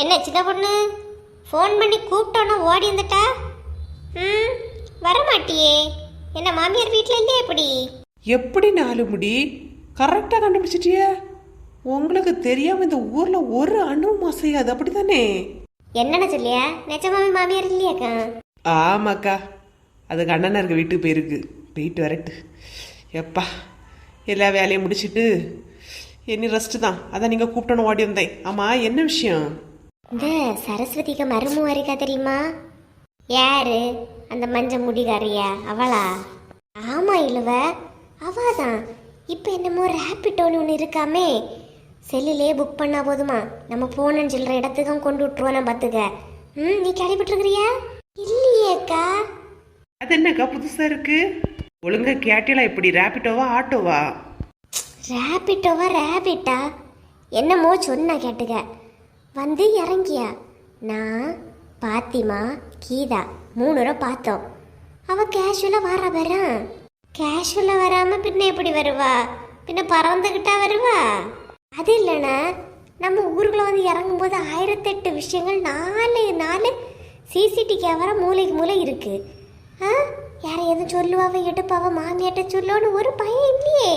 என்ன சின்ன பொண்ணு? ஃபோன் பண்ணி கூப்பிட்டோன்னா ஓடி வந்துட்டா? ம் வரமாட்டியே. என்ன மாமியார் வீட்டில் இல்லையே எப்படி எப்படி நாலு முடி? கரெக்டாக கண்டுபிடிச்சிட்டிய. உங்களுக்கு தெரியாம இந்த ஊர்ல ஒரு அணுவும் அசையாது அப்படிதானே என்னென்ன சொல்லியா? நிஜமாவே மாமியார் இல்லையாக்கா? ஆமாக்கா. அது அண்ணனருக்கு வீட்டுக்கு போயிருக்கு. போயிட்டு வரட்டு. எப்பா எல்லா வேலையும் முடிச்சிட்டு என்ன ரெஸ்ட்டு தான். அதான் நீங்கள் கூப்பிட்டோன்னு ஓடி வந்தேன். ஆமாம் என்ன விஷயம்? இந்த சரஸ்வதிக்கு மருமம் இருக்கா தெரியுமா? யாரு? அந்த மஞ்ச முடிகாரியா? அவளா? ஆமா இழுவ. அவாதான். இப்போ என்னமோ ரேப்பிட்டோன்னு ஒன்று இருக்காமே. செல்லுலே புக் பண்ணா போதுமா? நம்ம போனோன்னு சொல்ற இடத்துக்கும் கொண்டு விட்டுருவோம் பார்த்துக்க ம் நீ கேள்விப்பட்டிருக்கிறியா? இல்லையேக்கா அது என்னக்கா புதுசாக இருக்கு? ஒழுங்கா கேட்டியலா இப்படி ரேப்பிட்டோவா ஆட்டோவா ரேபிட்டோவா ரேபிட்டா என்னமோ சொன்னா கேட்டுக்க. வந்து இறங்கியா? நான் பாத்திமா கீதா மூணு தடவை பார்த்தோம் அவ கேஷுவலாக வர வரா கேஷுவலாக வராம பின்ன எப்படி வருவா? பின்ன பறந்துக்கிட்டா வருவா? அது இல்லைண்ணா நம்ம ஊருக்குள்ள வந்து இறங்கும்போது ஆயிரத்தெட்டு விஷயங்கள் நாலு நாலு சிசிடி கேமரா மூளைக்கு மூளை இருக்கு. ஆ? யாரை எதுவும் சொல்லுவாவ எடுப்பாவ மாமியாட்ட சொல்லுவோன்னு ஒரு பயம் இல்லையே.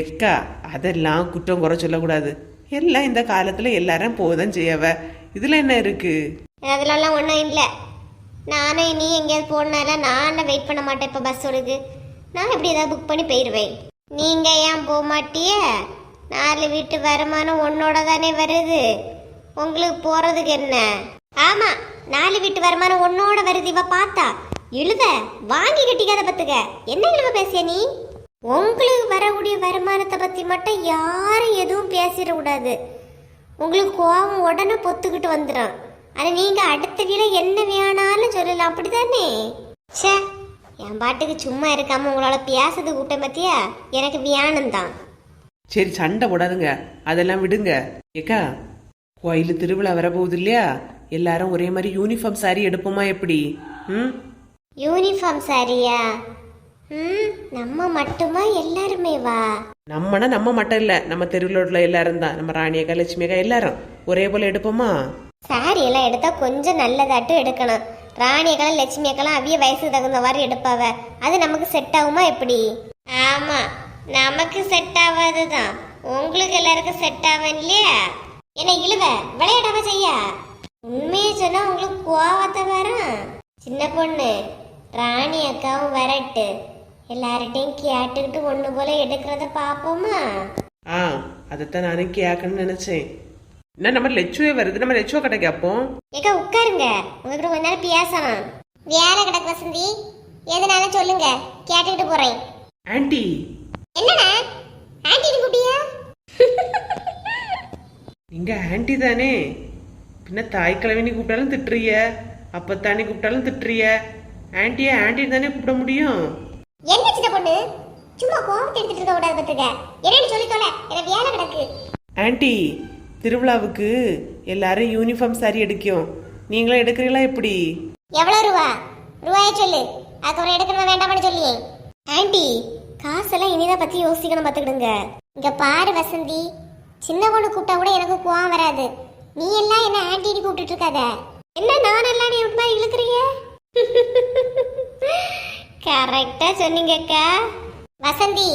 எக்கா அதெல்லாம் குற்றம் குறை சொல்லக்கூடாது. எல்லாம் இந்த காலத்தில் எல்லாரும் போதான் செய்யவ இதில் என்ன இருக்கு? அதுலலாம் ஒன்றும் இல்லை. நானே நீ எங்கேயாவது போனால நான் வெயிட் பண்ண மாட்டேன் இப்போ பஸ் ஓடுது நான் எப்படி ஏதாவது புக் பண்ணி போயிடுவேன் நீங்கள் ஏன் போக மாட்டியே? நாலு வீட்டு வருமானம் உன்னோட தானே வருது. உங்களுக்கு போகிறதுக்கு என்ன? ஆமாம் நாலு வீட்டு வருமானம் உன்னோட வருது. இவ பார்த்தா. எழுத வாங்கி கட்டிக்காத பத்துக்க. என்ன இழுவ பேசிய நீ? உங்களுக்கு வரக்கூடிய வருமானத்தை பற்றி மட்டும் யாரும் எதுவும் பேசிடக்கூடாது. உங்களுக்கு கோவம் உடனே பொத்துக்கிட்டு வந்துடும் ஆனா நீங்க அடுத்த வீட என்ன வேணாலும் சொல்லலாம். அப்படிதானே ச்சே என் பாட்டுக்கு சும்மா இருக்காம உங்களால பேசுறது கூட்டம் பத்தியா? எனக்கு வியானம் தான் சரி சண்டை போடாதுங்க. அதெல்லாம் விடுங்க. ஏக்கா கோயில் திருவிழா வரப்போகுது இல்லையா? எல்லாரும் ஒரே மாதிரி யூனிஃபார்ம் saree எடுப்போமா எப்படி? ம்? யூனிஃபார்ம் சாரியா ம் நம்ம மட்டுமா எல்லாருமே வா. நம்மனா நம்ம மட்டும் இல்லை நம்ம தெருவில் உள்ள எல்லாரும் தான். நம்ம ராணியக்கா லட்சுமி அக்கா எல்லாரும். ஒரே போல எடுப்போமா? சாரி எல்லாம் எடுத்தா கொஞ்சம் நல்லதாட்டும் எடுக்கணும் ராணி அக்கெல்லாம் லட்சுமி அக்கெல்லாம் அவிய வயசுக்கு தகுந்த மாதிரி எடுப்பாவ. அது நமக்கு செட் ஆகுமா எப்படி? ஆமா நமக்கு செட் ஆகாதுதான். உங்களுக்கு எல்லாருக்கும் செட் ஆகும் இல்லையா? என்ன இழுவ? விளையாடாம செய்யா? உண்மையை சொன்னா உங்களுக்கு கோவத்தை வரும். சின்ன பொண்ணு ராணி அக்காவும் வரட்டு. எல்லார்ட்டையும் கேட்டுக்கிட்டு ஒண்ணு போல எடுக்கிறத பாப்போமா? ஆ அதைத்தான் நானும் கேட்கணும்னு நினைச்சேன். என்ன நம்ம லட்சுவே வருது நம்ம லட்சுவ கடை கேட்போம்? ஏக்கா உட்காருங்க. உங்ககிட்ட கொஞ்ச நேரம் பேசணும். வேலை கிடக்கு வசந்தி. எதுனாலும் சொல்லுங்க. கேட்டுக்கிட்டு போறேன். ஆன்ட்டி என்னடா ஆன்டி கூப்பிட்டியா? நீங்க ஆன்ட்டி தானே. பின்ன தாய் கிழவினி கூப்பிட்டாலும் திட்டுறிய. அப்பத்தானி கூப்பிட்டாலும் திட்டுறிய. ஆன்ட்டியை ஆன்ட்டி தானே கூப்பிட முடியும்? என்ன சின்ன பொண்ணு? சும்மா கோவத்தை எடுத்துட்டு இருக்க கூடாது பத்துக்க என்னன்னு சொல்லி தொலை எனக்கு வேலை கிடக்கு. ஆன்ட்டி திருவிழாவுக்கு எல்லாரும் யூனிஃபார்ம் saree எடுக்கும். நீங்களும் எடுக்கிறீங்களா எப்படி? எவ்வளவு ரூபா? ரூபாய சொல்லு. அதுக்கப்புறம் எடுக்கணும் வேண்டாம்னு சொல்லியே. ஆன்டி காசெல்லாம் இனிதான் பத்தி யோசிக்கணும் பார்த்துக்கிடுங்க. இங்க பாரு வசந்தி. சின்ன பொண்ணு கூப்பிட்டா கூட எனக்கு கோவம் வராது. நீ எல்லாம் என்ன ஆன்டின்னு கூப்பிட்டுட்டு இருக்காத? என்ன நான் எல்லாம் நீ மாதிரி இழுக்கிறிய கரெக்டா சொன்னீங்கக்கா. வசந்தி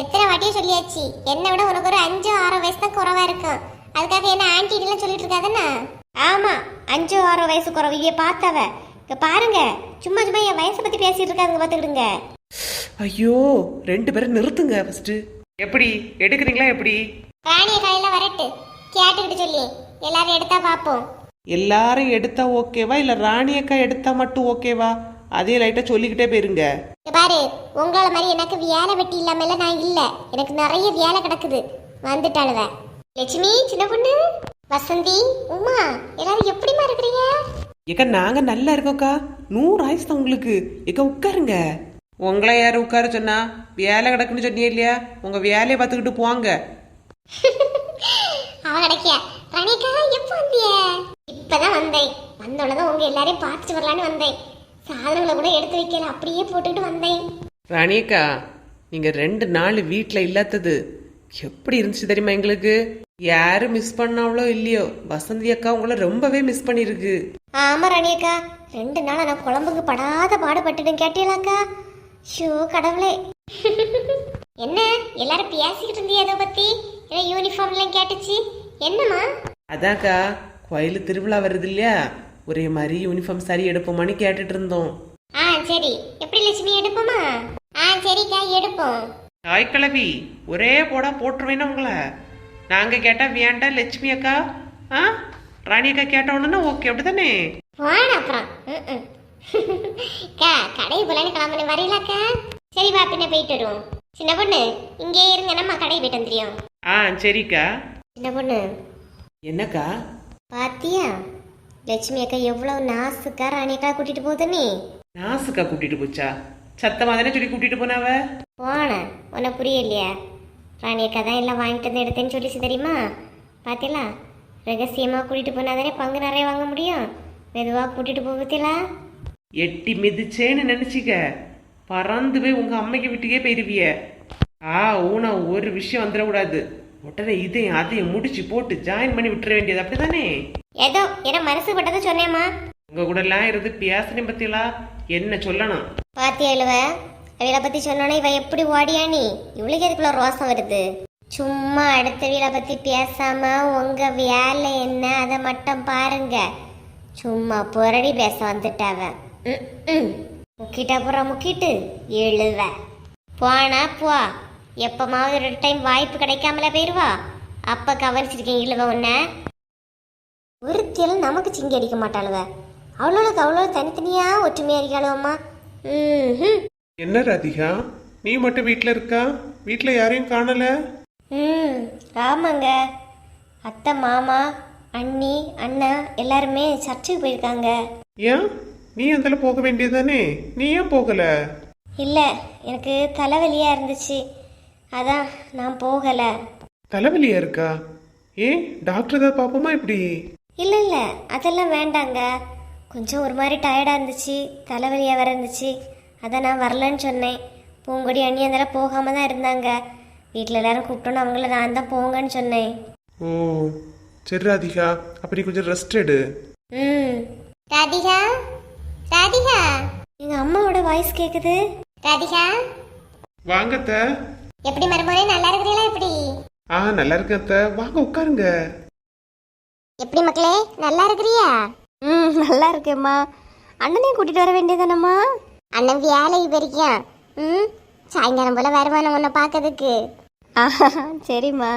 எத்தனை வாட்டியும் சொல்லியாச்சு. என்னை விட உனக்கு ஒரு அஞ்சு ஆறு வயசு தான் குறவா இருக்கும். அதுக்காக என்ன ஆன்டின்னு சொல்லிட்டு இருக்காதுன்னா ஆமா அஞ்சு ஆறு வயசு குறவையே பார்த்தவ. இங்க பாருங்க. சும்மா சும்மா என் வயசை பத்தி பேசிட்டு இருக்காதுங்க பாத்துக்கிடுங்க ஐயோ ரெண்டு பேரும் நிறுத்துங்க ஃபர்ஸ்ட் எப்படி? எடுக்கிறீங்களா எப்படி? ராணிய காலையில வரட்டு. கேட்டுக்கிட்டு சொல்லி. எல்லாரும் எடுத்தா பாப்போம் எல்லாரும் எடுத்தா ஓகேவா இல்ல ராணி அக்கா எடுத்தா மட்டும் ஓகேவா அதே லைட்டா சொல்லிக்கிட்டே போயிருங்க. பாரு உங்கள மாதிரி எனக்கு வேலை வெட்டி இல்லாமல நான் இல்ல. எனக்கு நிறைய வேலை கிடக்குது. வந்துட்டாளுவ. லட்சுமி சின்ன பொண்ணு. வசந்தி உமா எல்லாரும் எப்படிமா இருக்கிறீங்க? ஏக்கா நாங்க நல்லா இருக்கோக்கா. நூறு ஆயுசு தான் உங்களுக்கு. ஏக்கா உட்காருங்க. உங்களை யாரு உட்கார சொன்னா? வேலை கிடக்குன்னு சொன்னீங்க இல்லையா? உங்க வேலையை பார்த்துக்கிட்டு போவாங்க அவ கிடைக்கிய ரணிகா எப்போ வந்திய? இப்பதான் வந்தேன். வந்தோடனே உங்க எல்லாரையும் பார்த்துட்டு வரலான்னு வந்தேன். சாதனங்களை கூட எடுத்து வைக்கல அப்படியே போட்டுக்கிட்டு வந்தேன். ராணியக்கா நீங்க ரெண்டு நாள் வீட்டில் இல்லாதது எப்படி இருந்துச்சு தெரியுமா எங்களுக்கு? யாரு மிஸ் பண்ணாவளோ இல்லையோ வசந்தி அக்கா உங்களை ரொம்பவே மிஸ் பண்ணிருக்கு. ஆமா ராணியக்கா ரெண்டு நாளா நான் குழம்புக்கு படாத பாடுபட்டுடும் கேட்டீங்களாக்கா? ஷோ கடவுளே. என்ன எல்லாரும் பேசிக்கிட்டு இருந்தீங்க எதை பத்தி? யூனிஃபார்ம்லாம் கேட்டுச்சு. என்னம்மா? அதாக்கா கோயில் திருவிழா வருது இல்லையா? ஒரே மாதிரி யூனிஃபார்ம் சரி எடுப்போமான்னு கேட்டுட்டு இருந்தோம் ஆ சரி. எப்படி லட்சுமி எடுப்போமா? ஆ சரிக்கா எடுப்போம். தாய்க்கிழவி ஒரே போடா போட்டுருவேன்னு உங்களை. நாங்க கேட்டா வேண்டாம் லட்சுமி அக்கா? ஆ? ராணி அக்கா கேட்டோன்னா ஓகே அப்படிதானே? போன அப்புறம். அக்கா கடை போலான்னு கிளம்புன வரீங்களாக்கா சரி வா பின்ன போயிட்டு வருவோம். சின்ன பொண்ணு இங்கே இருங்க நம்ம கடை போயிட்டு வந்துடும் ஆ சரிக்கா. சின்ன பொண்ணு. என்னக்கா? பாத்தியா? லட்சுமி அக்கா எவ்வளவு நாசுக்கா ராணி அக்கா கூட்டிட்டு போகுது நீ? நாசுக்கா கூட்டிட்டு போச்சா? சத்தமா தானே சொல்லி கூட்டிட்டு போனாவ? போனேன் உன்னை புரியலையா. ராணி அக்கா தான் எல்லாம் வாங்கிட்டு வந்து எடுத்தேன்னு சொல்லிச்சு தெரியுமா? பாத்தீங்களா? ரகசியமா கூட்டிட்டு போனா தானே பங்கு நிறைய வாங்க முடியும். மெதுவா கூட்டிட்டு போகத்தீங்களா எட்டி மிதிச்சேன்னு நினைச்சிக்க. பறந்து போய் உங்க அம்மைக்கு வீட்டுக்கே போயிருவிய. ஆ ஊனா ஒரு விஷயம் வந்துடக்கூடாது. உடனே இதையும் அதையும் முடிச்சு போட்டு ஜாயின் பண்ணி விட்டுற வேண்டியது அப்படிதானே? ஏதோ என்ன மனசு பட்டதை சொன்னேம்மா. உங்க கூட எல்லாம் இருந்து பேசுனேன் பத்தியலா? என்ன சொல்லணும்? பாத்தியா இழுவ? அவளை பத்தி சொன்னோன்னே இவ எப்படி ஓடியா நீ? இவளுக்கு எதுக்குள்ள ரோசம் வருது? சும்மா அடுத்தவளை பத்தி பேசாம உங்க வேலை என்ன? அதை மட்டும் பாருங்க. சும்மா புரடி பேச வந்துட்டாவ. முக்கிட்ட அப்புறம் முக்கிட்டு. எழுவ போனா போ. எப்பமாவது ஒரு டைம் வாய்ப்பு கிடைக்காமல போயிருவா? அப்ப கவனிச்சிருக்கேன் இழுவ உன்ன? ஒருத்தியெல்லாம் நமக்கு சிங்கி அடிக்க மாட்டாளுவ. அவ்வளோக்கு அவ்வளோ தனித்தனியா ஒற்றுமையா இருக்காளுவம்மா ம் என்ன ராதிகா? நீ மட்டும் வீட்டில் இருக்கா? வீட்டில் யாரையும் காணல? ம் ஆமாங்க. அத்தை மாமா அண்ணி அண்ணா எல்லாருமே சர்ச்சுக்கு போயிருக்காங்க. ஏன்? நீ அந்தால போக வேண்டியதானே நீ ஏன் போகல? இல்லை எனக்கு தலைவலியாக இருந்துச்சு. அதான் நான் போகலை. தலைவலியா இருக்கா? ஏன் டாக்டர் ஏதாவது பார்ப்போமா இப்படி? இல்லை இல்லை அதெல்லாம் வேண்டாங்க. கொஞ்சம் ஒரு மாதிரி டயர்டாக இருந்துச்சு தலைவலியாக வேற இருந்துச்சு. அதான் நான் வரலன்னு சொன்னேன். பூங்கொடி அண்ணி அதெல்லாம் போகாம தான் இருந்தாங்க. வீட்டில் எல்லாரும் கூப்பிட்டோன்னு அவங்கள நான் தான் போங்கன்னு சொன்னேன். ஓ சரி ராதிகா அப்ப நீ கொஞ்சம் ரெஸ்ட் எடு. ம். ராதிகா? ராதிகா? எங்க அம்மாவோட வாய்ஸ் கேக்குது. ராதிகா? வாங்கத்த எப்படி மருமகனே நல்லா இருக்கிறீங்களா எப்படி? ஆ நல்லா இருக்கேன் அத்தை. வாங்க உட்காருங்க. எப்படி மக்களே நல்லா இருக்கிறியா? ம் நல்லா இருக்கேம்மா. அண்ணனையும் கூட்டிட்டு வர வேண்டியதானம்மா அண்ணன் வேலைக்கு போயிருக்கியா ம் சாயங்காலம் போல வருவானு உன்னை பார்க்கறதுக்கு. சரிம்மா.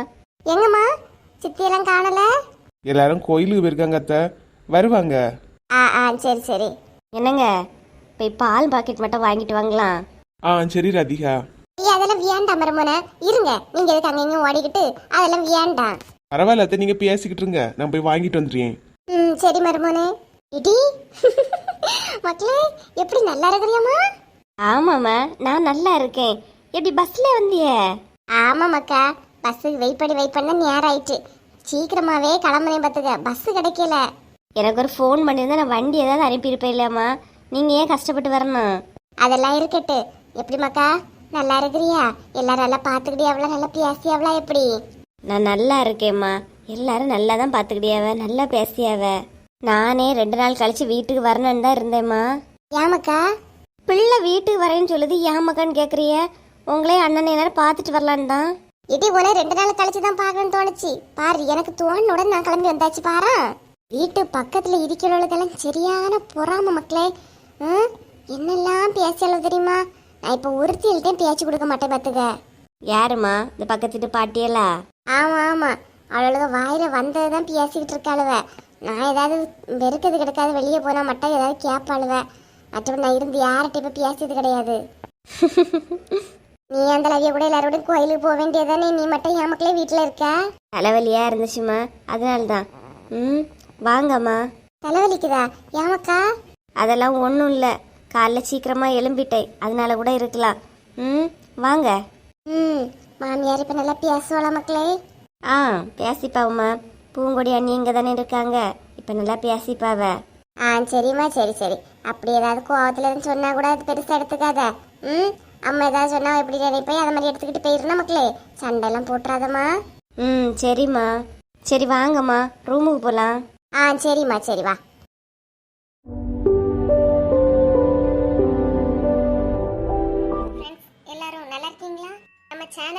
எங்கம்மா? சித்தியெல்லாம் காணல? எல்லாரும் கோயிலுக்கு போயிருக்காங்க அத்தை. வருவாங்க. ஆ ஆ சரி சரி. என்னங்க? போய் பால் பாக்கெட் மட்டும் வாங்கிட்டு வாங்கலாம் ஆ சரி ராதிகா. அதெல்லாம் வேண்டாம் மருமனை. இருங்க. நீங்க எதுக்கு அங்கங்க ஓடிக்கிட்டு? அதெல்லாம் வேண்டாம் பரவாயில்ல அத்தை நீங்க பேசிக்கிட்டு இருங்க. நான் போய் வாங்கிட்டு வந்துடுறேன். ம் சரி மருமனே. இடி. மக்களே எப்படி நல்லா இருக்கிறியாமா ஆமாம்மா நான் நல்லா இருக்கேன். எப்படி பஸ்ல வந்திய? ஆமா மக்கா பஸ்ஸுக்கு வெயிட் பண்ணி வெயிட் பண்ண நேரம் ஆயிட்டு சீக்கிரமாவே கிளம்புனேன் பார்த்துக்க. பஸ் கிடைக்கல. எனக்கு ஒரு ஃபோன் பண்ணியிருந்தா நான் வண்டி ஏதாவது அனுப்பியிருப்பேன் இல்லையாம்மா. நீங்கள் ஏன் கஷ்டப்பட்டு வரணும்? அதெல்லாம் இருக்கட்டு எப்படி மக்கா நல்லா இருக்கிறியா? எல்லாரும் நல்லா பார்த்துக்கிட்டே அவ்வளோ நல்லா பேசியாவளா எப்படி? நான் நல்லா இருக்கேம்மா. எல்லாரும் நல்லா தான் பார்த்துக்கிட்டியாவ? நல்லா பேசியாவ? நானே ரெண்டு நாள் கழிச்சு வீட்டுக்கு வரணும்னு தான் இருந்தேம்மா. ஏமாக்கா? பிள்ளை வீட்டுக்கு வரேன்னு சொல்லுது. ஏமாக்கான்னு கேட்குறிய உங்களே அண்ணனை எல்லாரும் பார்த்துட்டு வரலான்னு தான். இது போல ரெண்டு நாள் கழிச்சு தான் பார்க்கணும்னு தோணுச்சு. பாரு எனக்கு தோணுன உடனே நான் கிளம்பி வந்தாச்சு பாரா. வீட்டு பக்கத்துல இருக்கிறவளுக்கெல்லாம் சரியான பொறாம மக்களே. என்னெல்லாம் பேசல தெரியுமா? நான் இப்போ ஒருத்தியல்கிட்டையும் பேச்சு கொடுக்க மாட்டேன் பார்த்துக்க யாருமா இந்த பக்கத்து பாட்டியலா? ஆமா ஆமா. அவளுக்கு வாயில வந்ததை தான் பேசிக்கிட்டு இருக்காளுவ. நான் ஏதாவது வெறுக்கிறது கிடைக்காது வெளியே போனா மட்டும் ஏதாவது கேட்பாளுவ மற்றபடி நான் இருந்து யார்கிட்ட இப்போ பேசியது கிடையாது. நீ அந்த லவிய கூட எல்லாரோடையும் கோயிலுக்கு போக வேண்டியதானே நீ மட்டும் என் மக்களே வீட்டில் இருக்க? தலைவலியா இருந்துச்சுமா அதனால தான் ம் வாங்கம்மா. தலைவலிக்குதா? ஏமாக்கா அதெல்லாம் ஒன்றும் இல்லை. காலைல சீக்கிரமா எழும்பிட்டேன். அதனால கூட இருக்கலாம். ம் வாங்க. ம் மாமியார் இப்போ நல்லா பேசுவாளா மக்களே? ஆ பேசிப்பாவும்மா. பூங்கொடி அண்ணி இங்கே தானே இருக்காங்க. இப்போ நல்லா பேசிப்பாவ. ஆ சரிம்மா சரி சரி. அப்படி ஏதாவது கோவத்துல இருந்து சொன்னா கூட அது பெருசா எடுத்துக்காத. ம் அம்மா ஏதாவது சொன்னா எப்படி நினைப்பேன் அதை மாதிரி எடுத்துக்கிட்டு போயிருந்தா மக்களே. சண்டை எல்லாம் போட்டுறாதம்மா. ம் சரிம்மா. சரி வாங்கம்மா. ரூமுக்கு போகலாம் ஆ சரிம்மா சரி வா.